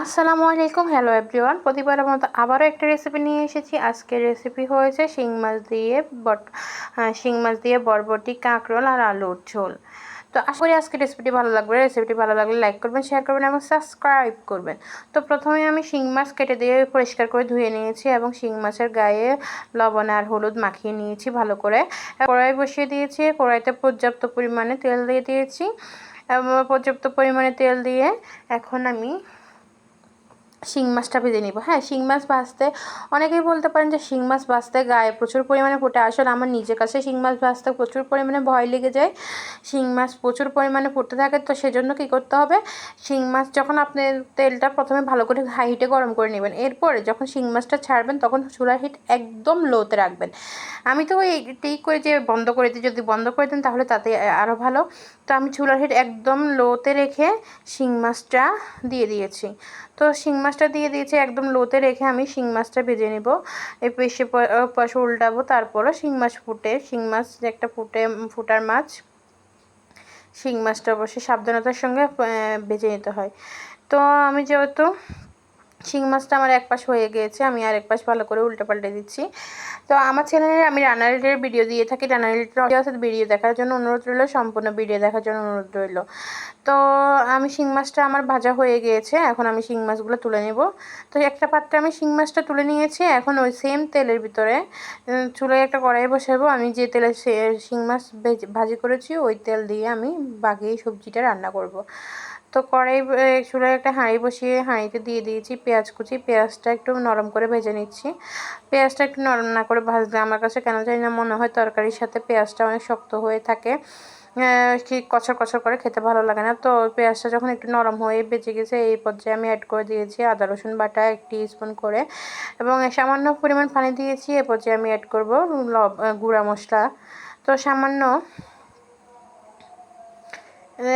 আসসালামু আলাইকুম hello everyone প্রতিবারের মতো আবারও একটা রেসিপি নিয়ে এসেছি। আজকের রেসিপি হয়েছে শিং মাছ দিয়ে বট শিং মাছ দিয়ে বরবটি, কাঁকরোল আর আলুর ঝোল। তো আশা করি আজকের রেসিপিটি ভালো লাগবে। রেসিপিটি ভালো লাগলে লাইক করবেন শেয়ার করবেন এবং সাবস্ক্রাইব করবেন। তো প্রথমে আমি শিং মাছ কেটে দিয়ে পরিষ্কার করে ধুয়ে নিয়েছি এবং শিং মাছের গায়ে লবণ আর হলুদ মাখিয়ে নিয়েছি ভালো করে। কড়াই বসিয়ে দিয়েছি, কড়াইতে পর্যাপ্ত পরিমাণে তেল দিয়ে দিয়েছি। এবং পর্যাপ্ত পরিমাণে তেল দিয়ে এখন আমি শিং মাছটা ভেজে নিব। হ্যাঁ শিং মাছ ভাজতে অনেকেই বলতে পারেন যে শিং মাছ ভাজতে গায়ে প্রচুর পরিমাণে ফুটে। আসলে আমার নিজের কাছে শিং মাছ ভাজতে প্রচুর পরিমাণে ভয় লেগে যায়। শিং মাছ প্রচুর পরিমাণে ফুটতে থাকে, তো সেজন্য কী করতে হবে? শিং মাছ যখন আপনি তেলটা প্রথমে ভালো করে হাই হিটে গরম করে নেবেন। এরপরে যখন শিং মাছটা ছাড়বেন, তখন চুলার হিট একদম লোতে রাখবেন। আমি তো এইটাই করে যে বন্ধ করে দিই, যদি বন্ধ করে দেন তাহলে তাতে আরও ভালো। তো আমি চুলার হিট একদম লোতে রেখে শিং মাছটা দিয়ে দিয়েছি। তো শিং মাছটা দিয়ে দিয়েছি, একদম লোতে রেখে আমি শিং মাছটা ভেজে নেব। এই পেশে পাশে উল্টাবো, তারপরও শিং মাছ ফুটে। শিং মাছ একটা ফুটে ফুটার মাছ, শিং মাছটা অবশ্যই সাবধানতার সঙ্গে ভেজে নিতে হয়। তো আমি যেহেতু শিং মাছটা আমার এক পাশ হয়ে গিয়েছে, আমি আর এক পাশ ভালো করে উল্টে পাল্টে দিচ্ছি। তো আমার চ্যানেলে আমি রান্নারিলের ভিডিও দিয়ে থাকি রান্নারিলের ভিডিও দেখার জন্য অনুরোধ রইল, সম্পূর্ণ ভিডিও দেখার জন্য অনুরোধ রইল। তো আমি শিং মাছটা আমার ভাজা হয়ে গিয়েছে, এখন আমি শিং মাছগুলো তুলে নেব। তো একটা পাত্রে আমি শিং মাছটা তুলে নিয়েছি, এখন ওই সেম তেলের ভিতরে চুলায় একটা কড়াই বসাবো। আমি যে তেলে শিং মাছ ভাজি করেছি, ওই তেল দিয়ে আমি বাকি সবজিটা রান্না করব। তো কড়াই চুলায় একটা হাঁড়ি বসিয়ে হাঁড়িতে দিয়ে দিয়েছি পেঁয়াজ কুচি। পেঁয়াজটা একটু নরম করে ভেজে নিচ্ছি। পেঁয়াজটা একটু নরম না করে ভাজলে আমার কাছে কেন জানি না মনে হয় তরকারির সাথে পেঁয়াজটা অনেক শক্ত হয়ে থাকে। কি কচর কচর করে খেতে ভালো লাগে না। তো পেঁয়াজটা যখন একটু নরম হয়ে বেঁচে গেছে, এই পর্যায়ে আমি অ্যাড করে দিয়েছি আদা, রসুন বাটা এক স্পুন করে। এবং সামান্য পরিমাণ পানি দিয়েছি, এ পর্যায়ে আমি অ্যাড করব লব গুঁড়া মশলা। তো সামান্য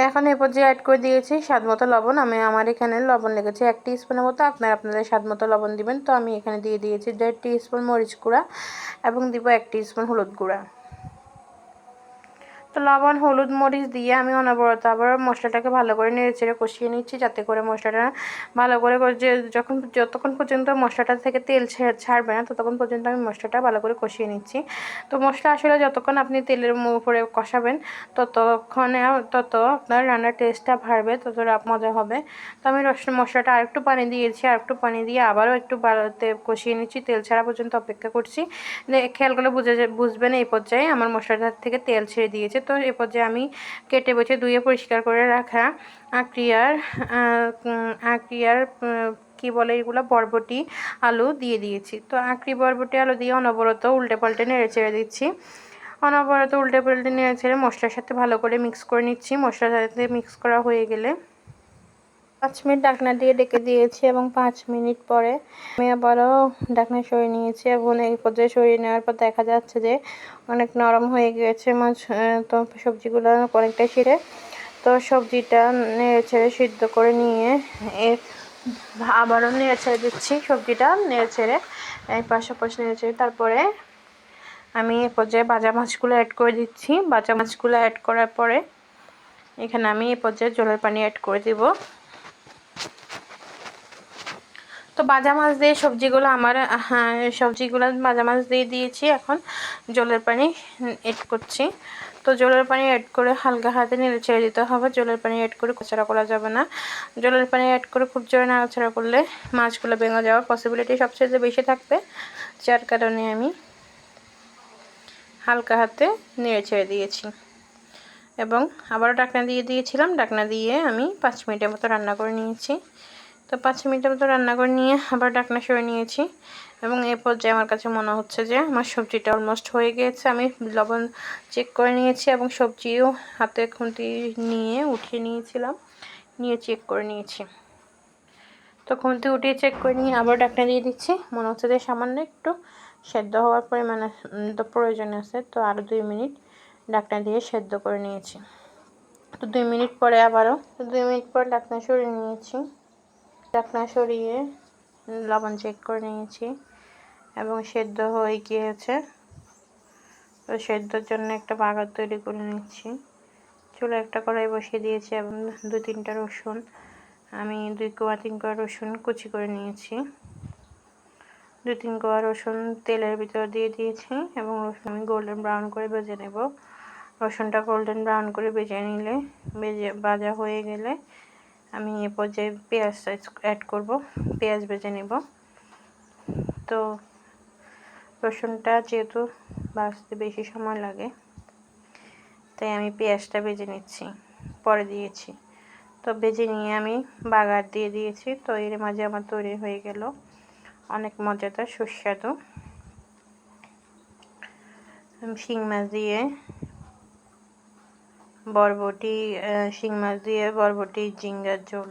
এখন এ পর্যায়ে অ্যাড করে দিয়েছি স্বাদ মতো লবণ। আমি, আমার এখানে লবণ লেগেছে এক স্পুনের মতো। আপনার, আপনাদের স্বাদ মতো লবণ দিবেন। তো আমি এখানে দিয়ে দিয়েছি দেড় স্পুন মরিচ গুঁড়া এবং দিব এক স্পুন হলুদ গুঁড়া। তো লবণ, হলুদ মরিচ দিয়ে আমি অনবরত আবার মশলাটাকে ভালো করে নেড়ে চেড়ে কষিয়ে নিচ্ছি যাতে করে মশলাটা ভালো করে যে যখন, যতক্ষণ পর্যন্ত মশলাটা থেকে তেল ছাড়বে না ততক্ষণ পর্যন্ত আমি মশলাটা ভালো করে কষিয়ে নিচ্ছি। তো মশলা আসলে যতক্ষণ আপনি তেলের উপরে কষাবেন ততক্ষণে, তত আপনার রান্নার টেস্টটা বাড়বে, তত মজা হবে। তো আমি রসুন মশলাটা আরেকটু পানি দিয়েছি, আরেকটু পানি দিয়ে আবারও একটু কষিয়ে নিচ্ছি। তেল ছাড়া পর্যন্ত অপেক্ষা করছি। খেয়াল করলে বুঝে বুঝবেন এই পর্যায়ে আমার মশলাটার থেকে তেল ছেড়ে দিয়েছে। তো এ পর্যায়ে আমি কেটে বেছে ধুয়ে পরিষ্কার করে রাখা আক্রিয়ার আক্রিয়ার কি বলে এগুলো, বরবটি আলু দিয়ে দিয়েছি। তো আঁকড়ি বরবটি আলু দিয়ে অনবরত উল্টে পাল্টে নেড়ে ছেড়ে দিচ্ছি। অনবরত উল্টে পাল্টে নেড়ে ছেড়ে মশলার সাথে ভালো করে মিক্স করে নিচ্ছি। মশলার সাথে মিক্স করা হয়ে গেলে পাঁচ মিনিট ডাকনা দিয়ে ডেকে দিয়েছি এবং পাঁচ মিনিট পরে আমি আবারও ডাকনা সরিয়ে নিয়েছি এবং এই পর্যায়ে সরিয়ে নেওয়ার পর দেখা যাচ্ছে যে অনেক নরম হয়ে গিয়েছে মাছ তো সবজিগুলো অনেকটাই ছিঁড়ে। তো সবজিটা নেড়ে ছেড়ে সিদ্ধ করে নিয়ে এর আবারও নেড়ে ছেড়ে দিচ্ছি সবজিটা, নেড়ে ছেড়ে এই পাশাপাশি নেড়ে ছেড়ে তারপরে আমি এ পর্যায়ে বাজা মাছগুলো অ্যাড করে দিচ্ছি। বাজা মাছগুলো অ্যাড করার পরে এখানে আমি এ পর্যায়ে জলের পানি অ্যাড করে দিব। তো বাজা মাছ দিয়ে সবজিগুলো আমার হ্যাঁ সবজিগুলো বাজা মাছ দিয়ে দিয়েছি। এখন জলের পানি এড করছি। তো জলের পানি অ্যাড করে হালকা হাতে নেড়ে ছেড়ে দিতে হবে। জলের পানি অ্যাড করে কচড়া করা যাবে না। জলের পানি অ্যাড করে খুব জোরে নাড়াচাড়া করলে মাছগুলো ভেঙে যাওয়ার পসিবিলিটি সবচেয়ে বেশি থাকবে। যার কারণে আমি হালকা হাতে নেড়ে ছেড়ে দিয়েছি। এবং আবারও ডাকনা দিয়ে দিয়েছিলাম। ডাকনা দিয়ে আমি পাঁচ মিনিটের মতো রান্না করে নিয়েছি। তো পাঁচ মিনিটের মতো রান্না করে নিয়ে আবার ডাকনা সরে নিয়েছি। এবং এ পর্যায়ে আমার কাছে মনে হচ্ছে যে আমার সবজিটা অলমোস্ট হয়ে গিয়েছে। আমি লবণ চেক করে নিয়েছি এবং সবজিও হাতে খুঁটি নিয়ে উঠিয়ে নিয়েছিলাম। নিয়ে চেক করে নিয়েছি। তো খুঁটি উঠিয়ে চেক করে নিয়ে আবার ডাকনা দিয়ে দিচ্ছি। মনে হচ্ছে যে সামান্য একটু সেদ্ধ হওয়ার পরে মানে তো প্রয়োজন আছে। তো আরও দুই মিনিট ডাকনা দিয়ে সেদ্ধ করে নিয়েছি। তো দুই মিনিট পরে আবারও, দুই মিনিট পর ডাকনা সরিয়ে নিয়েছি। ঢাকনা সরিয়ে লবণ চেক করে নিয়েছি এবং সেদ্ধ হয়ে গিয়েছে। তো সেদ্ধর জন্য একটা বাগার তৈরি করে নিচ্ছি। চুলে একটা কড়াই বসিয়ে দিয়েছি এবং দু তিনটা রসুন, আমি দুই কোয়া তিন কোয়া রসুন কুচি করে নিয়েছি। দু তিন কোয়া রসুন তেলের ভিতর দিয়ে দিয়েছি এবং রসুন আমি গোল্ডেন ব্রাউন করে ভেজে নেব। রসুনটা গোল্ডেন ব্রাউন করে ভেজে নিলে, ভেজে ভাজা হয়ে গেলে আমি এ পর্যায়ে পেঁয়াজটা অ্যাড করব, পেঁয়াজ ভেজে নেব। তো রসুনটা যেহেতু ভাজতে বেশি সময় লাগে, তাই আমি পেঁয়াজটা ভেজে নিচ্ছি, পরে দিয়েছি। তো ভেজে নিয়ে আমি বাগার দিয়ে দিয়েছি, তো এর মাঝে আমার তৈরি হয়ে গেল অনেক মজাদার সুস্বাদু। শিং মাছ দিয়ে বরবটি শিং মাছ দিয়ে বরবটি জিঙ্গার ঝোল।